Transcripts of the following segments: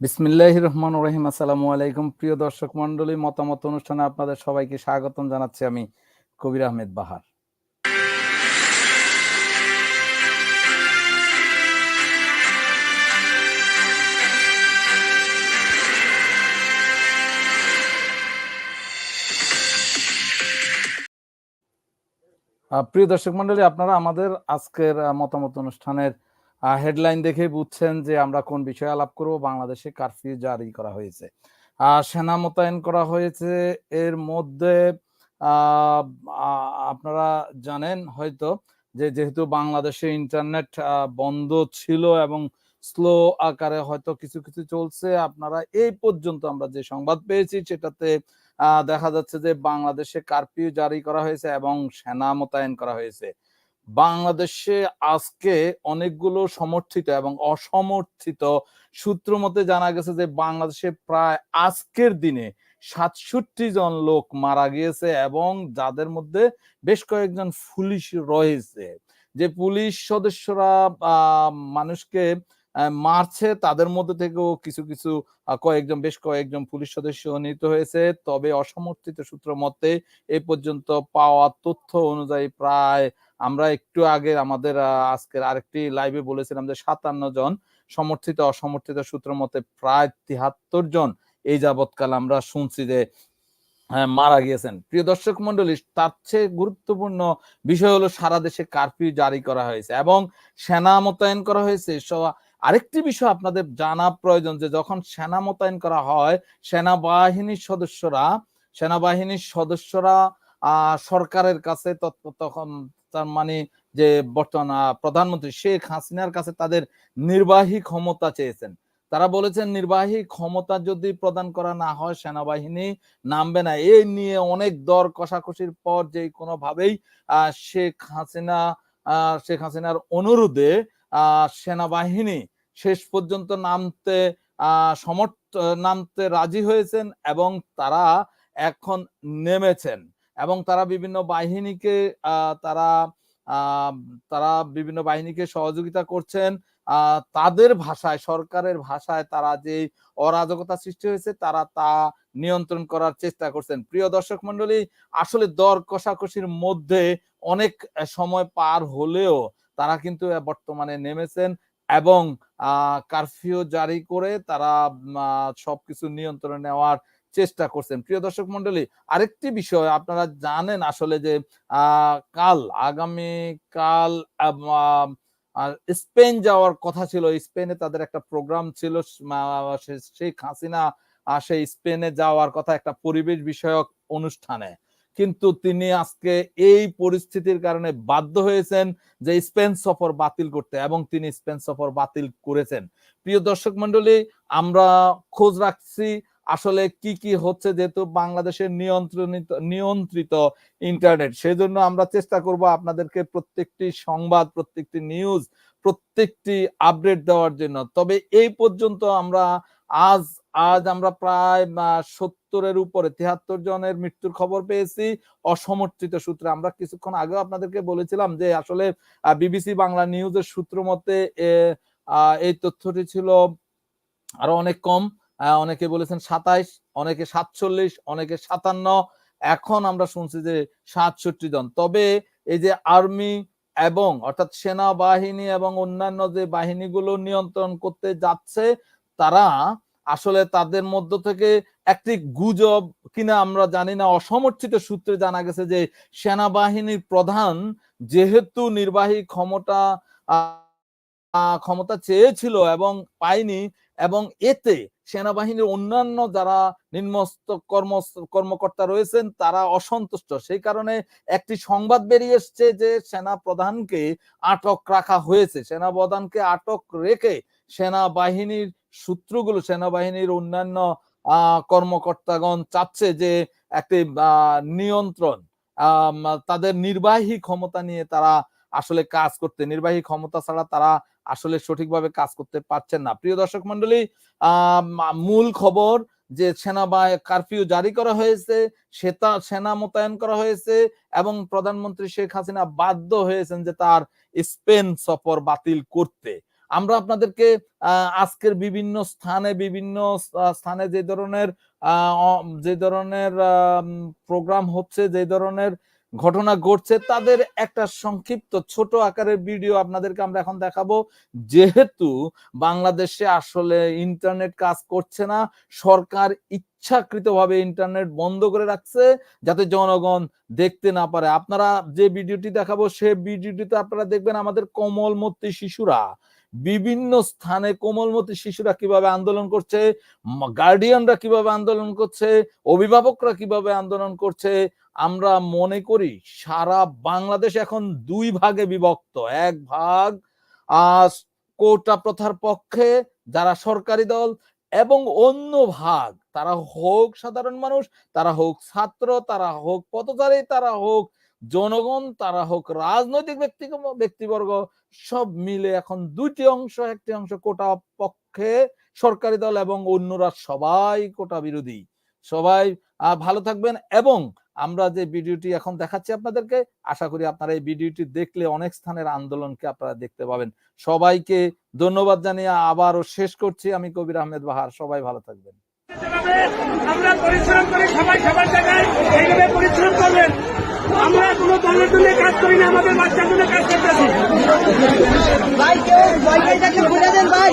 বিসমিল্লাহ রহমান রহিম। আসসালামু আলাইকুম। প্রিয় দর্শক মন্ডলী মতামত অনুষ্ঠানে আপনাদের সবাইকে স্বাগতম জানাচ্ছি আমি কবির আহমেদ বাহার। প্রিয় দর্শক মন্ডলী আপনারা আমাদের আজকের মতামত অনুষ্ঠানের হেডলাইন দেখে বুঝছেন যে আমরা কোন বিষয়ে আলাপ করব? বাংলাদেশে কারফিউ জারি করা হয়েছে। আহ, সেনা মোতায়েন করা হয়েছে। এর মধ্যে আপনারা জানেন হয়তো যে যেহেতু বাংলাদেশে ইন্টারনেট বন্ধ ছিল এবং স্লো আকারে হয়তো কিছু কিছু চলছে আপনারা এই পর্যন্ত আমরা যে সংবাদ পেয়েছি সেটাতে দেখা যাচ্ছে যে বাংলাদেশে কারফিউ জারি করা হয়েছে এবং সেনা মোতায়েন করা হয়েছে। বাংলাদেশে আজকে অনেকগুলো সমর্থিত এবং অসমর্থিত সূত্র মতে জানা গেছে যে বাংলাদেশে প্রায় আজকের দিনে সাতষট্টি জন লোক মারা গিয়েছে এবং যাদের মধ্যে বেশ কয়েকজন পুলিশ রয়েছে। যে পুলিশ সদস্যরা মানুষকে মারছে, তাদের মধ্যে থেকেও কিছু কিছু কয়েকজন, বেশ কয়েকজন পুলিশ সদস্য নিহত হয়েছে। তবে অসমর্থিত সূত্র মতে এ পর্যন্ত পাওয়া তথ্য অনুযায়ী প্রায় আমরা একটু আগে আমাদের আজকের আরেকটি লাইভে বলেছিলাম যে সাতান্ন জন সমর্থিত অসমর্থিত সূত্র মতে প্রায় তিহাত্তর জন এই যাবৎকাল আমরা শুনছি যে হ্যাঁ, মারা গিয়েছেন। প্রিয় দর্শক মন্ডলী তার চেয়ে গুরুত্বপূর্ণ বিষয় হলো সারা দেশে কারফিউ জারি করা হয়েছে এবং সেনা মোতায়েন করা হয়েছে। আরেকটি বিষয় আপনাদের জানা প্রয়োজন যে যখন সেনা মোতায়েন করা হয় সেনাবাহিনীর সদস্যরা সেনাবাহিনীর সদস্যরা সরকারের কাছে তখন তার মানে যে বর্তমান প্রধানমন্ত্রী শেখ হাসিনার কাছে তাদের নির্বাহী ক্ষমতা চেয়েছেন। তারা বলেছেন নির্বাহী ক্ষমতা যদি প্রদান করা না হয়, সেনাবাহিনী নামবে না। এই নিয়ে অনেক দর কষাকষির পর যে কোনোভাবেই শেখ হাসিনা শেখ হাসিনার অনুরোধে সেনাবাহিনী শেষ পর্যন্ত নামতে সমর্থ, নামতে রাজি হয়েছেন এবং তারা এখন নেমেছেন। এবং তারা বিভিন্ন বাহিনীকে তারা তারা বিভিন্ন বাহিনীকে সহযোগিতা করছেন। তাদের ভাষায়, সরকারের ভাষায় তারা যে অরাজকতা সৃষ্টি হয়েছে, তারা তা নিয়ন্ত্রণ করার চেষ্টা করছেন। প্রিয় দর্শক মন্ডলী আসলে দর কষাকষির মধ্যে অনেক সময় পার হলেও তারা কিন্তু বর্তমানে নেমেছেন এবং কারফিউ জারি করে তারা সবকিছু নিয়ন্ত্রণে নেওয়ার চেষ্টা করছেন। প্রিয় দর্শক মন্ডলী আরেকটি বিষয় আপনারা জানেন আসলে যে কাল আগামী কাল স্পেন যাওয়ার কথা ছিল। স্পেনে তাদের একটা প্রোগ্রাম ছিল আহ, সে- শেখ হাসিনা আহ, সেই স্পেনে যাওয়ার কথা একটা পরিবেশ বিষয়ক অনুষ্ঠানে। কিন্তু তিনি আজকে এই পরিস্থিতির কারণে বাধ্য হয়েছেন যে স্পেন সফর বাতিল করতে এবং তিনি স্পেন সফর বাতিল করেছেন। প্রিয় দর্শক মন্ডলী আমরা খোঁজ রাখছি আসলে কি কি হচ্ছে যেহেতু বাংলাদেশের নিয়ন্ত্রণিত, নিয়ন্ত্রিত ইন্টারনেট সেজন্য আমরা চেষ্টা করব আপনাদেরকে প্রত্যেকটি সংবাদ, প্রত্যেকটি নিউজ প্রত্যেকটি আপডেট দেওয়ার জন্য। তবে এই পর্যন্ত আমরা আজ আজ আমরা প্রায় সত্তরের উপরে, তিয়াত্তর জনের মৃত্যুর খবর পেয়েছি অসমর্থিত সূত্রে। আমরা কিছুক্ষণ আগেও আপনাদেরকে বলেছিলাম যে আসলে বিবিসি বাংলা নিউজের সূত্র মতে এই তথ্যটি ছিল আরও অনেক কম। অনেকে বলেছেন সাতাইশ, অনেকে সাতচল্লিশ, অনেকে সাতান্ন। এখন আমরা শুনছি যে সাতষট্টি জন। তবে এই যে আর্মি এবং অর্থাৎ সেনাবাহিনী এবং অন্যান্য যে বাহিনীগুলো নিয়ন্ত্রণ করতে যাচ্ছে, তারা আসলে তাদের মধ্য থেকে একটি গুজব কিনা আমরা জানি না। অসমর্থিত সূত্রে জানা গেছে যে সেনাবাহিনীর প্রধান যেহেতু নির্বাহী ক্ষমতা ক্ষমতা চেয়েছিল এবং পায়নি এবং এতে সেনাবাহিনীর অন্যান্য যারা নিম্নস্ত কর্ম কর্মকর্তা রয়েছেন, তারা অসন্তুষ্ট। সেই কারণে একটি সংবাদ বেরিয়ে এসছে যে সেনা প্রধানকে আটক রাখা হয়েছে। সেনা প্রধানকে আটক রেখে সেনাবাহিনীর সূত্রগুলো সেনাবাহিনীর অন্যান্য কর্মকর্তাগণ চাচ্ছে যে একটি নিয়ন্ত্রণ তাদের নির্বাহী ক্ষমতা নিয়ে তারা আসলে কাজ করতে। নির্বাহী ক্ষমতা ছাড়া তারা আসলে সঠিকভাবে কাজ করতে পারছেন না। প্রিয় দর্শক মন্ডলী মূল খবর যে সেনা বা কারফিউ জারি করা হয়েছে, সেটা সেনা মোতায়েন করা হয়েছে এবং প্রধানমন্ত্রী শেখ হাসিনা বাধ্য হয়েছেন যে তার স্পেন সফর বাতিল করতে। আমরা আপনাদেরকে আজকের বিভিন্ন স্থানে বিভিন্ন স্থানে যে ধরনের যে ধরনের প্রোগ্রাম হচ্ছে, যে ধরনের ঘটনা ঘটছে, তাদের একটা সংক্ষিপ্ত ছোট আকারের ভিডিও আপনাদেরকে আমরা এখন দেখাবো। যেহেতু বাংলাদেশে আসলে ইন্টারনেট কাজ করছে না, সরকার ইচ্ছাকৃতভাবে ইন্টারনেট বন্ধ করে রাখছে যাতে জনগণ দেখতে না পারে। আপনারা যে ভিডিওটি দেখাবো, সে ভিডিওটিতে আপনারা দেখবেন আমাদের কোমলমতি শিশুরা, বিভিন্ন স্থানে কোমলমতি শিশুরা কীভাবে আন্দোলন করছে, গার্ডিয়ানরা কীভাবে আন্দোলন করছে, অভিভাবকরা কীভাবে আন্দোলন করছে আমরা মনে করি সারা বাংলাদেশ এখন দুই ভাগে বিভক্ত। এক ভাগ, আহ, কোটা প্রথার পক্ষে যারা সরকারি দল এবং অন্য ভাগ, তারা হোক সাধারণ মানুষ, তারা হোক ছাত্র, তারা হোক পথচারী তারা হোক জনগণ, তারা হোক রাজনৈতিক ব্যক্তি, ব্যক্তিবর্গ, সব মিলে এখন দুইটি অংশ, একটি অংশ কোটা পক্ষে সরকারি দল এবং অন্যরা সবাই কোটা বিরোধী। সবাই ভালো থাকবেন এবং আমরা যে ভিডিওটি এখন দেখাচ্ছি আপনাদেরকে আশা করি আপনারা এই ভিডিওটি দেখলে অনেক স্থানের আন্দোলনকে আপনারা দেখতে পাবেন। সবাইকে ধন্যবাদ জানিয়ে আবারও শেষ করছি আমি কবির আহমেদ বাহার। সবাই ভালো থাকবেন। আমরা পরিশ্রম করি সবাই সবার জায়গায় এইভাবে পরিশ্রম করবেন। আমরা কোনো দলের জন্য কাজ করি না আমাদের বাচ্চার জন্য কাজ করতেছি। ভাই কেউ ভাইকে দেখলে বুঝে দেন ভাই।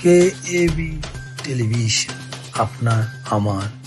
কে এবি টেলিভিশন আপনার আমার